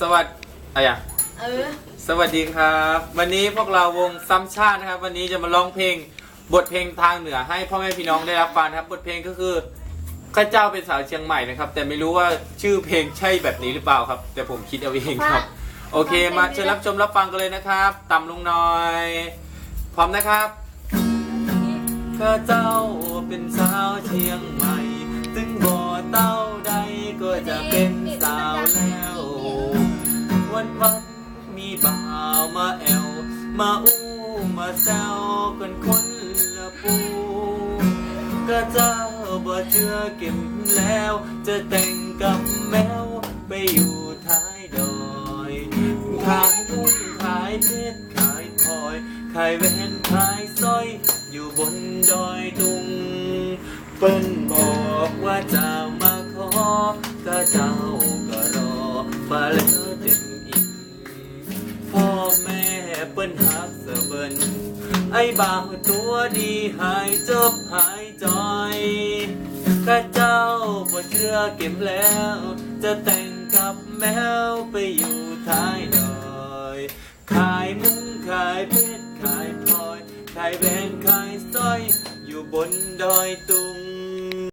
สวัสดีอะไรอะเออสวัสดีครับ วันนี้พวกเราวงซ้ำชาตินะครับ วันนี้จะมาร้องเพลงบทเพลงทางเหนือให้พ่อแม่พี่น้องได้รับฟังนะครับ บทเพลงก็คือข้าเจ้าเป็นสาวเชียงใหม่นะครับ แต่ไม่รู้ว่าชื่อเพลงใช่แบบนี้หรือเปล่าครับ แต่ผมคิดเอาเองครับ โอเค มาเชิญรับชมรับฟังกันเลยนะครับต่ำลงหน่อย พร้อมนะครับข้าเจ้าเป็นสาวเชียงใหม่ ถึงบ่อเต้าใดก็จะเป็นสาวแล้ว มีบ่าวมาแอว มาอู้มาแซวกันคนละปูก็เจ้าบ่เชื่อเก็บแล้ว จะแต่งกับแมวไปอยู่ท้ายดอยขายมุ้งขายเพชรขายพลอยขายแหวนขายสร้อย อยู่บนดอยตุงเปิ้นบอกว่าจะมาขอก็เจ้าก็รอมาแล้ว ปิ้นหักเสเบิ้นไอ้บ่าวตัวดีหายจบหายจอยข้าเจ้าบ่เชื่อเก็บแล้ว จะแต่งกับแมวไปอยู่ท้ายดอย ขายมุ้งขายเพชรขายพลอย ขายแหวนขายสร้อย อยู่บนดอยตุง